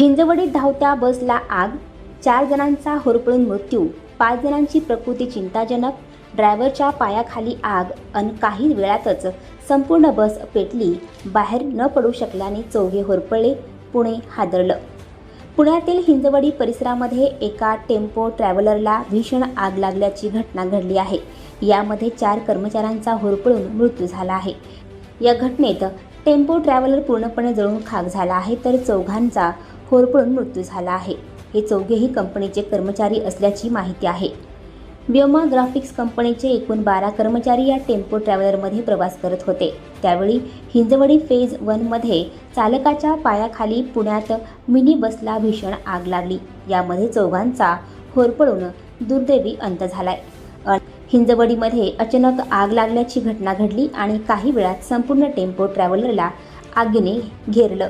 हिंजवडीत धावत्या बसला आग. चार जणांचा होरपळून मृत्यू. पाच जणांची प्रकृती चिंताजनक. ड्रायव्हरच्या पायाखाली आग अन काही वेळातच संपूर्ण बस पेटली. बाहेर न पडू शकल्याने चौघे होरपळले. पुणे हादरलं. पुण्यातील हिंजवडी परिसरामध्ये एका टेम्पो ट्रॅव्हलरला भीषण आग लागल्याची घटना घडली आहे. यामध्ये चार कर्मचाऱ्यांचा होरपळून मृत्यू झाला आहे. या घटनेत टेम्पो ट्रॅव्हलर पूर्णपणे जळून खाक झाला आहे तर चौघांचा होरपळून मृत्यू झाला आहे. हे चौघेही कंपनीचे कर्मचारी असल्याची माहिती आहे. व्योमा ग्राफिक्स कंपनीचे एकूण बारा कर्मचारी या टेम्पो ट्रॅव्हलरमध्ये प्रवास करत होते. त्यावेळी हिंजवडी फेज वनमध्ये चालकाच्या पायाखाली पुण्यात मिनी बसला भीषण आग लागली. यामध्ये चौघांचा होरपळून दुर्दैवी अंत झालाय. हिंजवडीमध्ये अचानक आग लागल्याची घटना घडली आणि काही वेळात संपूर्ण टेम्पो ट्रॅव्हलरला आगीने घेरलं.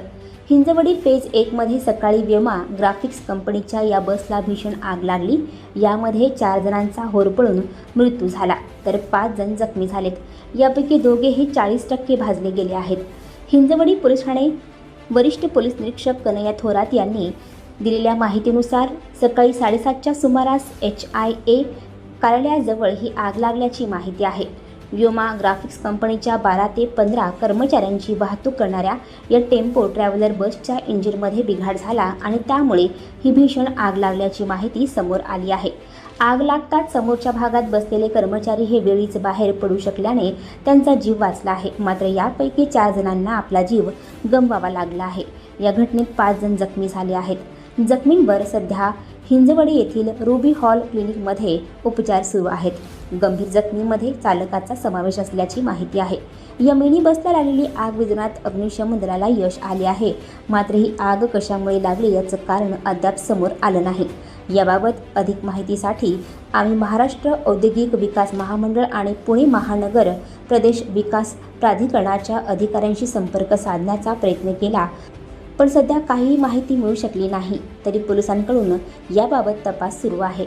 हिंजवडी फेज एकमध्ये सकाळी व्यमा ग्राफिक्स कंपनीच्या या बसला भीषण आग लागली. यामध्ये चार जणांचा होरपळून मृत्यू झाला. तर पाच जण जखमी झालेत. यापैकी दोघेही चाळीस टक्के भाजले गेले आहेत. हिंजवडी पोलीस ठाणे वरिष्ठ पोलीस निरीक्षक कन्हैया थोरात यांनी दिलेल्या माहितीनुसार सकाळी साडेसातच्या सुमारास एच आय ए कार्यालयाजवळ ही आग लागल्याची माहिती आहे. व्योमा ग्राफिक्स कंपनीच्या बारा ते पंधरा कर्मचाऱ्यांची वाहतूक करणाऱ्या या टेम्पो ट्रॅव्हलर बसच्या इंजिनमध्ये बिघाड झाला आणि त्यामुळे ही भीषण आग लागल्याची माहिती समोर आली आहे. आग लागताच समोरच्या भागात बसलेले कर्मचारी हे वेळीच बाहेर पडू शकल्याने त्यांचा जीव वाचला आहे. मात्र यापैकी चार जणांना आपला जीव गमवावा लागला आहे. या घटनेत पाच जण जखमी झाले आहेत. जखमींवर सध्या हिंजवडी येथील रुबी हॉल क्लिनिकमध्ये उपचार सुरू आहेत. गंभीर जखमीमध्ये चालकाचा समावेश असल्याची माहिती आहे. या मिनी बसला लागलेली आग विजनात अग्निशमन दलाला यश आले आहे. मात्र ही आग कशामुळे लागली याचं कारण अद्याप समोर आलं नाही. याबाबत अधिक माहितीसाठी आम्ही महाराष्ट्र औद्योगिक विकास महामंडळ आणि पुणे महानगर प्रदेश विकास प्राधिकरणाच्या अधिकाऱ्यांशी संपर्क साधण्याचा प्रयत्न केला. पण सध्या काहीही माहिती मिळू शकली नाही तरी पोलिसांकडून याबाबत तपास सुरू आहे.